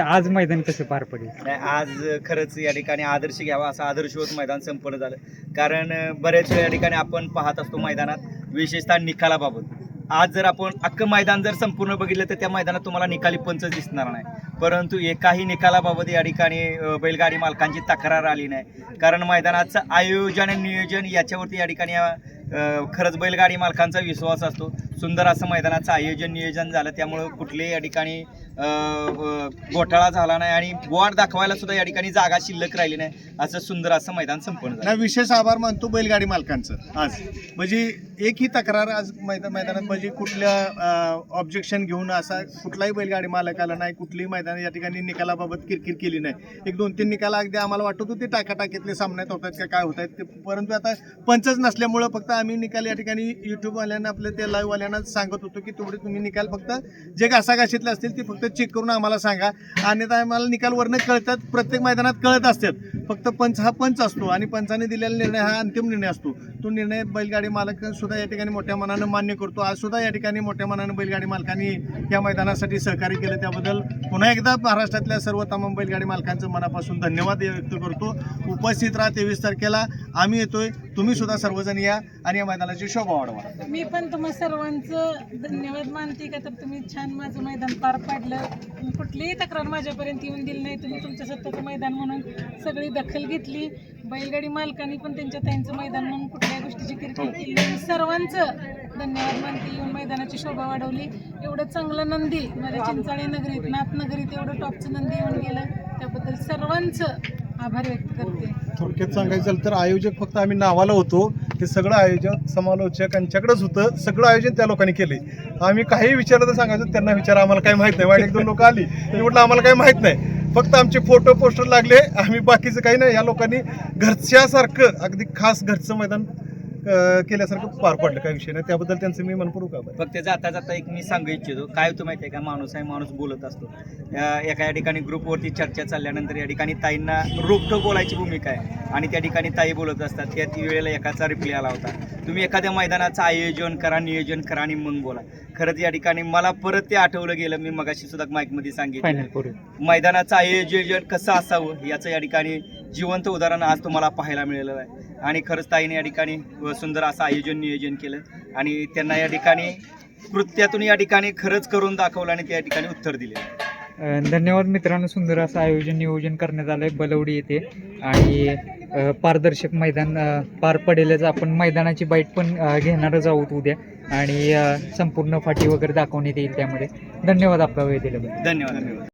आज मैदान कसं पार पडेल? नाही, आज खरंच या ठिकाणी आदर्श घ्यावा असं आदर्शवत मैदान संपन्न झालं. कारण बऱ्याच वेळा या ठिकाणी आपण पाहत असतो मैदानात विशेषतः निकालाबाबत. आज जर आपण अख्खं मैदान जर संपूर्ण बघितलं तर त्या मैदानात तुम्हाला निकाली पंच दिसणार नाही. परंतु एकाही निकालाबाबत या ठिकाणी बैलगाडी मालकांची तक्रार आली नाही. कारण मैदानाचं आयोजन आणि नियोजन याच्यावरती या ठिकाणी खरंच बैलगाडी मालकांचा विश्वास असतो. सुंदर असं मैदानाचं आयोजन नियोजन झालं. त्यामुळं कुठलेही या ठिकाणी घोटाळा झाला नाही आणि बोर्ड दाखवायला सुद्धा या ठिकाणी जागा शिल्लक राहिली नाही. असं सुंदर असं मैदान संपन्न झालं. विशेष आभार मानतो बैलगाडी मालकांचं आज. म्हणजे एकही तक्रार आज मैदान मैदानात म्हणजे कुठल्या ऑब्जेक्शन घेऊन असा कुठलाही बैलगाडी मालक आला नाही कुठलीही मैदान या ठिकाणी निकालाबाबत किरकिर केली नाही. एक दोन तीन निकाल अगदी आम्हाला वाटत होते टाकाटाकीतले सामन्यात होतात का काय होत आहेत ते परंतु आता पंचच नसल्यामुळं फक्त आम्ही निकाल या ठिकाणी युट्यूबवाल्यांना आपल्या त्या लाईव्हवाल्यांना सांगत होतो की तेवढे तुम्ही निकाल फक्त जे घासाघाशीतले असतील ते फक्त चेक करून आम्हाला सांगा. अन्यथा आम्हाला निकाल वरनं कळतात प्रत्येक मैदानात कळत असतात. फक्त पंच हा पंच असतो आणि पंचाने दिलेला निर्णय हा अंतिम निर्णय असतो. तो निर्णय बैलगाडी मालक सुद्धा या ठिकाणी मोठ्या मनानं मान्य करतो. आज सुद्धा या ठिकाणी मोठ्या मनानं बैलगाडी मालकांनी या मैदानासाठी सहकार्य केलं. त्याबद्दल पुन्हा एकदा महाराष्ट्रातल्या सर्व तमाम बैलगाडी मालकांचं मनापासून धन्यवाद व्यक्त करतो. उपस्थित राहा तेवीस तारखेला. आम्ही येतोय. तुम्ही सुद्धा सर्वजण या आणि या मैदानाची शोभा वाढवा. मी पण तुम्हा सर्वांचं धन्यवाद मानते का? तर तुम्ही छान माझं मैदान पार पाडलं. कुठलीही तक्रार माझ्यापर्यंत येऊन दिली नाही. तुम्ही तुमच्या सत्ताचं मैदान म्हणून सगळी दखल घेतली. बैलगाडी मालकांनी पण त्यांच्या त्यांचं मैदान म्हणून कुठल्याही गोष्टीची किरकिर केली नाही. मी सर्वांचं धन्यवाद मानते. येऊन मैदानाची शोभा वाढवली. एवढं चांगलं नंदी माझ्या चिंचाळे नगरीत नाथनगरीत एवढं टॉपचं नंदी येऊन गेलं. त्याबद्दल सर्वांचं आभार व्यक्त करते. थोडक्यात सांगायचं झालं तर आयोजक फक्त आम्ही नावाला होतो. हे सगळं आयोजक समालोचक यांच्याकडेच होतं. सगळं आयोजन त्या लोकांनी केले. आम्ही काही विचारलं तर सांगायचं त्यांना विचारा आम्हाला काही माहीत नाही. वाईट एक दोन लोक आली म्हटलं आम्हाला काही माहीत नाही. फक्त आमचे फोटो पोस्टर लागले. आम्ही बाकीचं काही नाही. या लोकांनी घरच्यासारखं अगदी खास घरचं मैदान केल्यासारखं पार पडलं काही विषय नाही. त्याबद्दल त्यांचं मी मनपूर्वक आभार. फक्त जाता जाता एक मी सांगू इच्छितो काय होतं माहिती आहे का? माणूस आहे माणूस बोलत असतो. एका या ठिकाणी ग्रुपवरती चर्चा चालल्यानंतर या ठिकाणी ताईंना रोखठोक बोलायची भूमिका आहे. आणि त्या ठिकाणी ताई बोलत असतात त्या ती वेळेला एकाचा रिप्लाय आला होता. तुम्ही एखाद्या मैदानाचं आयोजन करा नियोजन करा आणि मग बोला. खरंच या ठिकाणी मला परत ते आठवलं गेलं मी मगाशी सुद्धा माईकमध्ये सांगितलं. मैदानाचं आयोजन कसं असावं याचं या ठिकाणी जिवंत उदाहरण आज तुम्हाला पाहायला मिळालं आहे. आणि खरंच ताईने या ठिकाणी सुंदर असं आयोजन नियोजन केलं. आणि त्यांना या ठिकाणी कृत्यातून या ठिकाणी खरंच करून दाखवलं आणि त्या ठिकाणी उत्तर दिले. धन्यवाद मित्रांनो सुंदर असं आयोजन नियोजन करण्यात आलं आहे बलवडी येथे. आणि पारदर्शक मैदान पार पडेलच आपण. मैदानाची बाईट पण घेणारच आहोत उद्या. आणि संपूर्ण फाटी वगैरे दाखवण्यात येईल त्यामध्ये. धन्यवाद आपला वेळ दिल्याबद्दल. धन्यवाद धन्यवाद.